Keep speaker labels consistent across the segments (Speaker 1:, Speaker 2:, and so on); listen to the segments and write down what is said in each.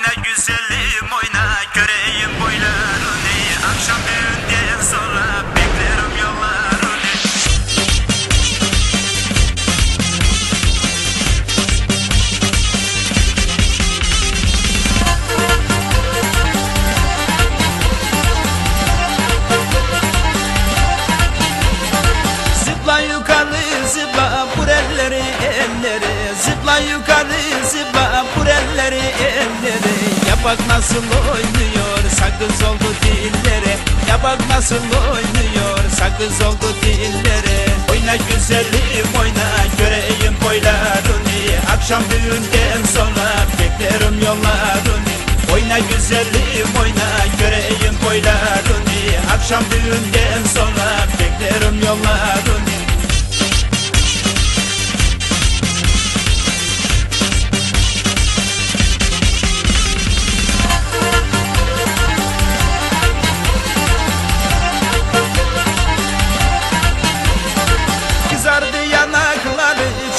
Speaker 1: Oyna güzelim oyna göreyim boylarını. Akşam düğünden sonra beklerim yollarını. Zıpla yukarı zıpla vur elleri elleri Zıpla yukarı zıpla bak nasıl oynuyor. Sakız oldu dilleri Ya bak nasıl oynuyor. Sakız oldu dilleri Oyna güzelim oyna. Göreyim boylarını Akşam düğünden sonra beklerim yollarını Oyna güzelim oyna. Göreyim boylarını Akşam düğünden sonra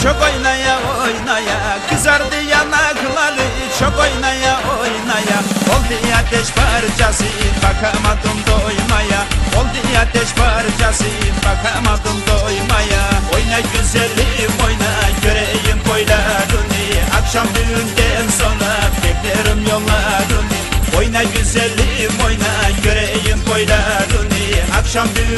Speaker 1: çok oynaya oynaya Kızardı yanakları. Çok oynaya oynaya Oldu ateş parçası. Bakamadım doymaya Oldu ateş parçası. Bakamadım doymaya. Oyna güzelim oyna göreyim boylarını. Akşam düğünden sonra beklerim yollarını. Oyna güzelim oyna göreyim boylarını. Akşam düğünden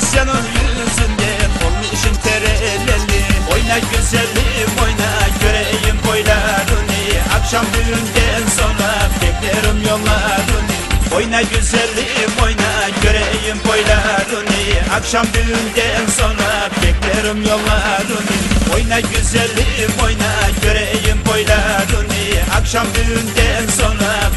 Speaker 1: Senin yüzünden olmuşum terelelli. Oyna güzelim oyna göreyim boylarını. Akşam düğünden sonra beklerim yollarını. Oyna güzelim oyna göreyim boylarını. Akşam düğünden sonra beklerim yollarını. Oyna güzelim oyna göreyim boylarını. Akşam düğünden sonra